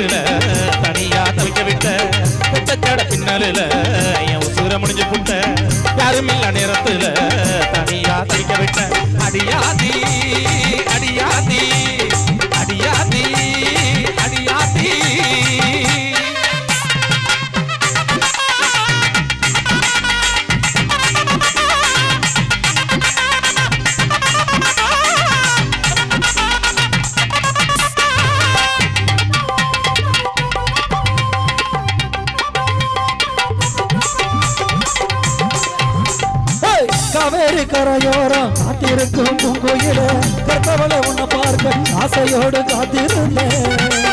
பின்னலுல தனியா தவிக்க விட்ட பெச்சக்கட என் உசுர முடிஞ்சு புட்ட யாரும் இல்ல நேரத்துல தனியா தவிக்க விட்ட அடியாதி. காவேரி கரையோரம் காத்திருக்கும் பூங்குயில. கர்த்தவளை உன்னை பார்க்க ஆசையோடு காத்திருந்தேன்.